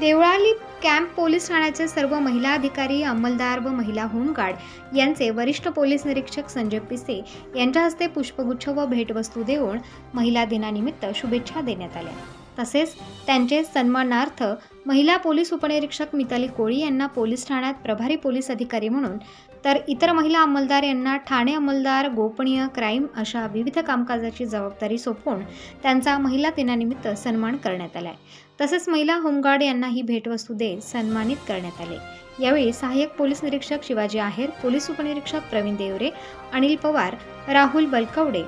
Deolali camp police ठाण्याचे सर्व महिला अधिकारी अंमलदार व महिला होमगार्ड यांचे वरिष्ठ पोलीस निरीक्षक संजय पिसे यांच्या हस्ते पुष्पगुच्छ व भेटवस्तू देऊन महिला दिनानिमित्त शुभेच्छा देण्यात आल्या. तसेच त्यांचे सन्मानार्थ महिला पोलीस उपनिरीक्षक मिताली कोळी यांना पोलीस ठाण्यात प्रभारी पोलीस अधिकारी म्हणून तर इतर महिला अंमलदार यांना ठाणे अंमलदार गोपनीय क्राईम अशा विविध कामकाजाची जबाबदारी सोपवून त्यांचा महिला दिनानिमित्त सन्मान करण्यात आलाय. तसेच महिला होमगार्ड यांनाही भेटवस्तू देत सन्मानित करण्यात आले. यावेळी सहाय्यक पोलीस निरीक्षक शिवाजी आहेर पोलीस उपनिरीक्षक प्रवीण देवरे अनिल पवार राहुल बलकवडे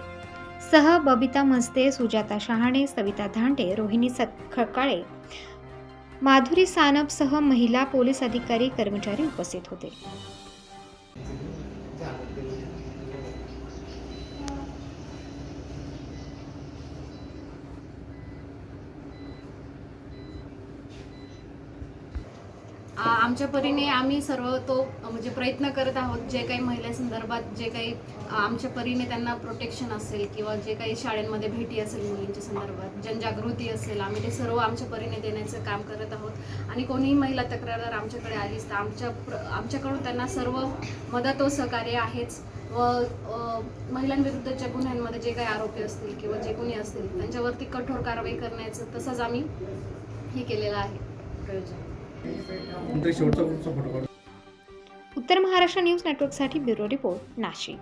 सह बबिता मस्ते सुजाता शहाणे सविता धांडे रोहिणी सखकाळे माधुरी सानपसह महिला पोलीस अधिकारी कर्मचारी उपस्थित होते. आमच्या परीने आम्ही सर्व तो म्हणजे प्रयत्न करत आहोत जे काही महिलांसंदर्भात जे काही आमच्या परीने त्यांना प्रोटेक्शन असेल किंवा जे काही शाळेंमध्ये भेटी असेल मुलींच्या संदर्भात जनजागृती असेल आम्ही ते सर्व आमच्या परीने देण्याचं काम करत आहोत. आणि कोणीही महिला तक्रारदार आमच्याकडे आलीच तर आमच्या प्र आमच्याकडून त्यांना सर्व मदत व सहकार्य आहेच. व महिलांविरुद्धच्या गुन्ह्यांमध्ये जे काही आरोपी असतील किंवा जे कोणी असतील त्यांच्यावरती कठोर कारवाई करण्याचं तसंच आम्ही हे केलेलं आहे. प्रयोजन. शेवटचा फोटो उत्तर महाराष्ट्र न्यूज नेटवर्कसाठी ब्युरो रिपोर्ट नाशिक.